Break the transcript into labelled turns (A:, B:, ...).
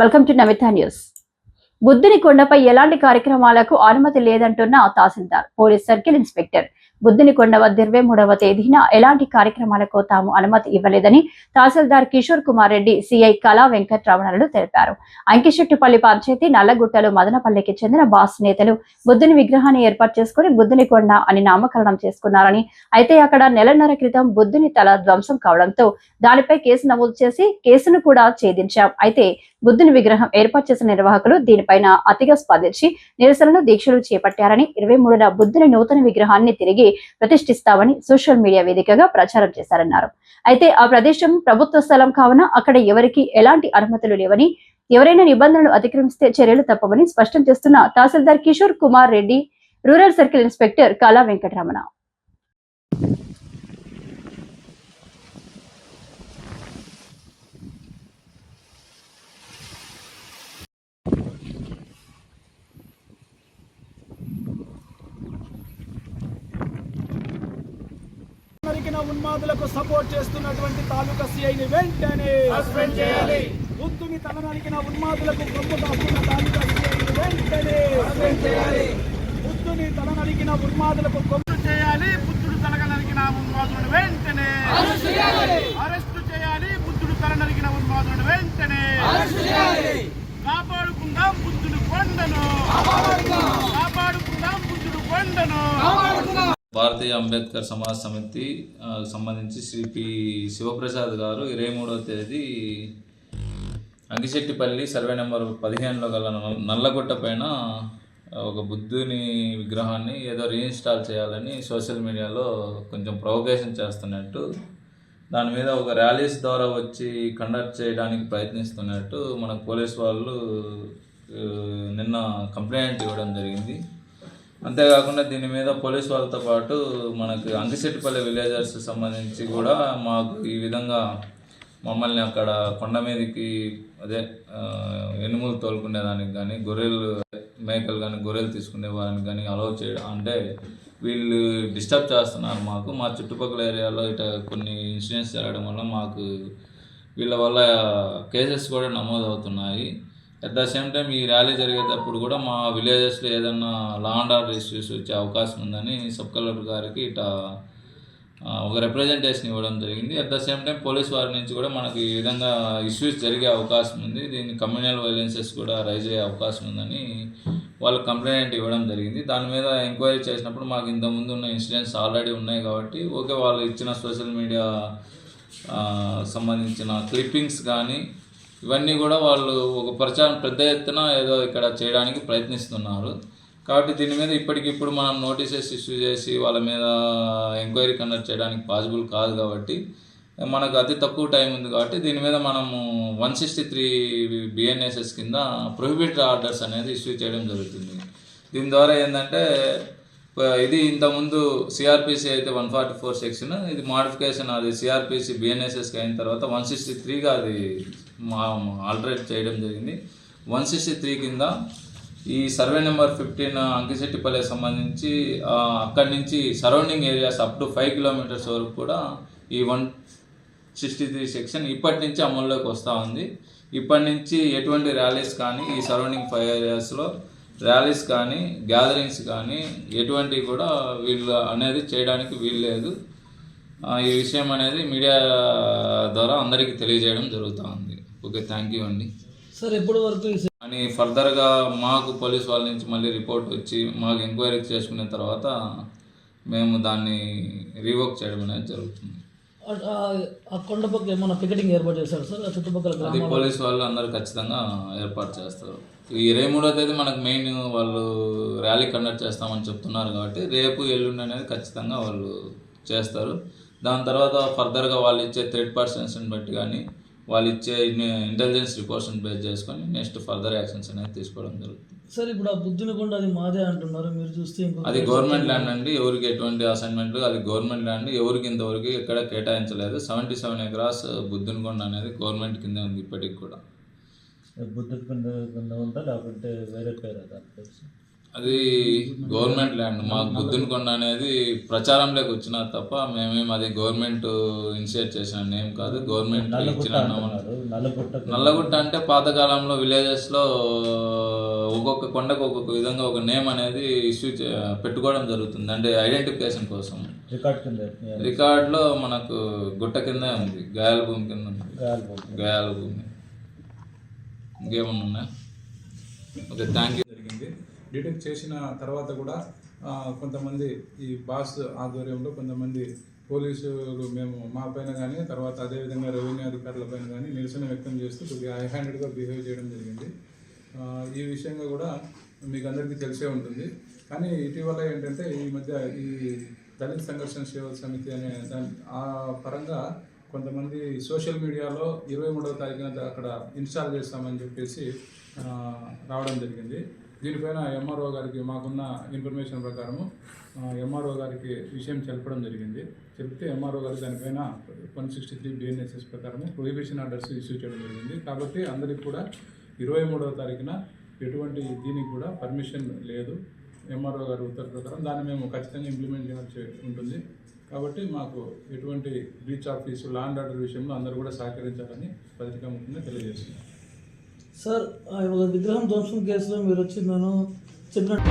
A: Welcome to Namitha news బుద్ధుని కొండపై ఎలాంటి కార్యక్రమాలకు అనుమతి లేదంటున్న తహసీల్దార్ పోలీస్ సర్కిల్ ఇన్స్పెక్టర్. బుద్ధిని కొండవద్ద ఇరవై మూడవ తేదీన ఎలాంటి కార్యక్రమాలకు తాము అనుమతి ఇవ్వలేదని తహసీల్దార్ కిషోర్ కుమార్ రెడ్డి సిఐ కళా వెంకట్రమణలు తెలిపారు. అంకిశెట్టిపల్లి పంచాయతీ నల్లగుట్టలు మదనపల్లికి చెందిన బాస్ నేతలు బుద్ధుని విగ్రహాన్ని ఏర్పాటు చేసుకుని బుద్ధుని కొండ అని నామకరణం చేసుకున్నారని అయితే అక్కడ నెలన్నర క్రితం బుద్ధుని తల ధ్వంసం కావడంతో దానిపై కేసు నమోదు చేసి కేసును కూడా ఛేదించాం. అయితే బుద్ధుని విగ్రహం ఏర్పాటు చేసిన నిర్వాహకులు దీనిపైన అతిగా స్పందించి నిరసనలు దీక్షలు చేపట్టారని ఇరవై మూడున బుద్ధుని నూతన విగ్రహాన్ని తిరిగి ప్రతిష్ఠిస్తామని సోషల్ మీడియా వేదికగా ప్రచారం చేశారన్నారు. అయితే ఆ ప్రదేశం ప్రభుత్వ స్థలం కావున అక్కడ ఎవరికి ఎలాంటి అనుమతులు లేవని ఎవరైనా నిబంధనలు అతిక్రమిస్తే చర్యలు తప్పవని స్పష్టం చేస్తున్న tahsildar Kishore Kumar Reddy rural circle inspector Kala Venkataramana.
B: నరికిన ఉన్మాదులకు సపోర్ట్ చేస్తున్నటువంటి తాలూకా సిఐని వెంటనే
C: సస్పెండ్ చేయాలి.
B: బుద్ధుని తల నరికిన ఉన్మాదులకు గొప్ప కాస్తున్న తాలూకా సిఐని వెంటనే
C: సస్పెండ్ చేయాలి.
B: బుద్ధుని తల నరికిన ఉన్మాదులకు గొప్ప
C: అరెస్టు చేయాలి బుద్ధుడు తల నరికిన ఉన్మాదులను వెంటనే. అరెస్టు చేయాలి. బుద్ధుడు తల నరికిన ఉన్మాదులను వెంటనే. కాపాడుకుందాం బుద్ధుడు కొండను. కాపాడుకుందాం. బుద్ధుడు కొండను.
D: భారతీయ అంబేద్కర్ సమాజ్ సమితి సంబంధించి శ్రీ పి శివప్రసాద్ గారు ఇరవై మూడవ తేదీ అంకిశెట్టిపల్లి సర్వే నెంబర్ పదిహేనులో గల నల్లగొట్ట నల్లగుట్ట పైన ఒక బుద్ధుని విగ్రహాన్ని ఏదో రీఇన్స్టాల్ చేయాలని సోషల్ మీడియాలో కొంచెం ప్రొవకేషన్ చేస్తున్నట్టు దాని మీద ఒక ర్యాలీస్ ద్వారా వచ్చి కండక్ట్ చేయడానికి ప్రయత్నిస్తున్నట్టు మన పోలీస్ వాళ్ళు నిన్న కంప్లైంట్ ఇవ్వడం జరిగింది. అంతేకాకుండా దీని మీద పోలీస్ వాళ్ళతో పాటు మనకు అంకిశెట్టిపల్లి విలేజర్స్ సంబంధించి కూడా మాకు ఈ విధంగా మమ్మల్ని అక్కడ కొండ మీదకి అదే ఎనుములు తోలుకునేదానికి కానీ గొర్రెలు మేకలు కానీ గొర్రెలు తీసుకునే వారికి కానీ అలౌ చేయడం అంటే వీళ్ళు డిస్టర్బ్ చేస్తున్నారు మాకు. మా చుట్టుపక్కల ఏరియాలో ఇట కొన్ని ఇన్సిడెంట్స్ జరగడం వల్ల మాకు వీళ్ళ వల్ల కేసెస్ కూడా నమోదు అవుతున్నాయి అట్ ద సేమ్ టైం ఈ ర్యాలీ జరిగేటప్పుడు కూడా మా విలేజెస్లో ఏదన్నా లా అండ్ ఆర్డర్ ఇష్యూస్ వచ్చే అవకాశం ఉందని సబ్ కలెక్టర్ గారికి ఇట ఒక రిప్రజెంటేషన్ ఇవ్వడం జరిగింది. At the same time police వారి నుంచి కూడా మనకి ఈ విధంగా ఇష్యూస్ జరిగే అవకాశం ఉంది. దీన్ని కమ్యూనల్ వైలెన్సెస్ కూడా రైజ్ అయ్యే అవకాశం ఉందని వాళ్ళు కంప్లైంట్ ఇవ్వడం జరిగింది. దాని మీద ఎంక్వైరీ చేసినప్పుడు మాకు ఇంతకుముందు ఉన్న ఇన్సిడెంట్స్ ఆల్రెడీ ఉన్నాయి కాబట్టి ఓకే వాళ్ళు ఇచ్చిన సోషల్ మీడియా సంబంధించిన క్లిప్పింగ్స్ కానీ ఇవన్నీ కూడా వాళ్ళు ఒక ప్రచారం పెద్ద ఎత్తున ఏదో ఇక్కడ చేయడానికి ప్రయత్నిస్తున్నారు. కాబట్టి దీని మీద ఇప్పటికిప్పుడు మనం నోటీసెస్ ఇష్యూ చేసి వాళ్ళ మీద ఎంక్వైరీ కండక్ట్ చేయడానికి పాసిబుల్ కాదు కాబట్టి మనకు అతి తక్కువ టైం ఉంది కాబట్టి దీని మీద మనము వన్ సిక్స్టీ త్రీ బిఎన్ఎస్ఎస్ కింద ప్రొహిబిటెడ్ ఆర్డర్స్ అనేది ఇష్యూ చేయడం జరుగుతుంది. దీని ద్వారా ఏంటంటే ఇది ఇంతకుముందు సిఆర్పిసి అయితే వన్ ఫార్టీ ఫోర్ సెక్షన్ ఇది మాడిఫికేషన్ అది సిఆర్పిసి బిఎన్ఎస్ఎస్కి అయిన తర్వాత వన్ సిక్స్టీ త్రీగా అది ఆల్టరేట్ చేయడం జరిగింది. వన్ సిక్స్టీ త్రీ కింద ఈ సర్వే నెంబర్ ఫిఫ్టీన్ అంకిశెట్టిపల్లికి సంబంధించి అక్కడి నుంచి surrounding areas up to five kilometres వరకు కూడా ఈ వన్ సిక్స్టీ త్రీ సెక్షన్ ఇప్పటి నుంచి అమల్లోకి వస్తూ ఉంది. ఇప్పటి నుంచి ఎటువంటి ర్యాలీస్ కానీ ఈ సరౌండింగ్ ఫైవ్ ఏరియాస్లో ర్యాలీస్ కానీ గ్యాదరింగ్స్ కానీ ఎటువంటివి కూడా వీళ్ళు అనేది చేయడానికి వీలు లేదు. ఈ విషయం అనేది మీడియా ద్వారా అందరికీ తెలియజేయడం జరుగుతూ ఉంది. ఓకే థ్యాంక్ యూ అండి.
E: సార్ ఎప్పటి వరకు
D: అని ఫర్దర్గా మాకు పోలీస్ వాళ్ళ నుంచి మళ్ళీ రిపోర్ట్ వచ్చి మాకు ఎంక్వైరీ చేసుకున్న తర్వాత మేము దాన్ని రీవోక్ చేయడం అనేది జరుగుతుంది.
E: ఆ- ఆ- ఆ కొండ పక్క ఏమన్నా పికెటింగ్ ఏర్పాటు చేశారు సార్? ఆ చుట్టుపక్కల
D: అది పోలీస్ వాళ్ళు అందరూ ఖచ్చితంగా ఏర్పాటు చేస్తారు. ఈ ఇరవై మూడో తేదీ మనకు మెయిన్ వాళ్ళు ర్యాలీ కండక్ట్ చేస్తామని చెప్తున్నారు కాబట్టి రేపు ఎల్లుండి అనేది ఖచ్చితంగా వాళ్ళు చేస్తారు. దాని తర్వాత ఫర్దర్గా వాళ్ళు ఇచ్చే థర్డ్ పర్సన్స్ని బట్టి కానీ వాళ్ళు ఇచ్చే ఇంటెలిజెన్స్ రిపోర్ట్స్ని బేస్ చేసుకొని నెక్స్ట్ ఫర్దర్ యాక్షన్స్ అనేది తీసుకోవడం జరుగుతుంది.
E: సార్ ఇప్పుడు ఆ బుద్ధుని కొండ అది మాదే అంటున్నారు మీరు చూస్తే
D: అది గవర్నమెంట్ ల్యాండ్ అండి ఎవరికి ఎటువంటి అసైన్మెంట్ అది గవర్నమెంట్ ల్యాండ్ ఎవరికి ఇంతవరకు ఎక్కడ కేటాయించలేదు. సెవెంటీ సెవెన్ ఎకరాస్ బుద్ధునికొండ అనేది గవర్నమెంట్ కింద ఉంది ఇప్పటికి కూడా.
F: బుద్ధుడి కింద కింద ఉందా లేకుంటే వేరే పేరు
D: అది గవర్నమెంట్ ల్యాండ్. మాకు బుద్ధుని కొండ అనేది ప్రచారంలోకి వచ్చినా తప్ప మేమేం అది గవర్నమెంట్ ఇనిషియేట్ చేసిన నేమ్ కాదు. గవర్నమెంట్ ఇచ్చిన. నల్లగుట్ట అంటే పాతకాలంలో విలేజెస్లో ఒక్కొక్క కొండకు ఒక్కొక్క విధంగా ఒక నేమ్ అనేది ఇష్యూ పెట్టుకోవడం జరుగుతుంది. అంటే ఐడెంటిఫికేషన్ కోసం.
F: రికార్డ్ కింద
D: రికార్డ్లో మనకు గుట్ట కిందే ఉంది. గాయాల భూమి కింద ఉంది.
F: గాయాలు
D: భూమి. ఇంకేమన్నా ఓకే థ్యాంక్ యూ
G: డిటెక్ట్ చేసిన తర్వాత కూడా కొంతమంది ఈ బాస్ ఆధ్వర్యంలో కొంతమంది పోలీసులు మేము మా పైన కానీ తర్వాత అదేవిధంగా రెవెన్యూ అధికారుల పైన కానీ నిరసన వ్యక్తం చేస్తూ కొద్దిగా హై హ్యాండెడ్గా బిహేవ్ చేయడం జరిగింది. ఈ విషయంగా కూడా మీకు అందరికీ తెలిసే ఉంటుంది. కానీ ఇటీవల ఏంటంటే ఈ మధ్య ఈ దళిత సంఘర్షణ సేవ సమితి అనే దాని ఆ పరంగా కొంతమంది సోషల్ మీడియాలో ఇరవై మూడవ తారీఖున అక్కడ ఇన్స్టాల్ చేస్తామని చెప్పేసి రావడం జరిగింది. దీనిపైన ఎంఆర్ఓ గారికి మాకున్న ఇన్ఫర్మేషన్ ప్రకారము ఎంఆర్ఓ గారికి విషయం తెలపడం జరిగింది. చెప్తే ఎంఆర్ఓ గారు దానిపైన వన్ సిక్స్టీ త్రీ బిఎన్ఎస్ఎస్ ప్రకారము ప్రొహిబిషన్ ఆర్డర్స్ ఇష్యూ చేయడం జరిగింది. కాబట్టి అందరికి కూడా ఇరవై మూడవ తారీఖున ఎటువంటి దీనికి కూడా పర్మిషన్ లేదు. ఎంఆర్ఓ గారు ఉత్తర్వు ప్రకారం దాన్ని మేము ఖచ్చితంగా ఇంప్లిమెంట్ చేయాల్సి ఉంటుంది. కాబట్టి మాకు ఎటువంటి బ్రీచ్ ఆఫీస్ లాండ్ ఆర్డర్ విషయంలో అందరూ కూడా సహకరించాలని పత్రికా ముఖ్యంగా తెలియజేస్తున్నాం.
E: సార్ ఆ విగ్రహం ధ్వంసం కేసులో మీరు వచ్చి నేను చెప్పినట్టు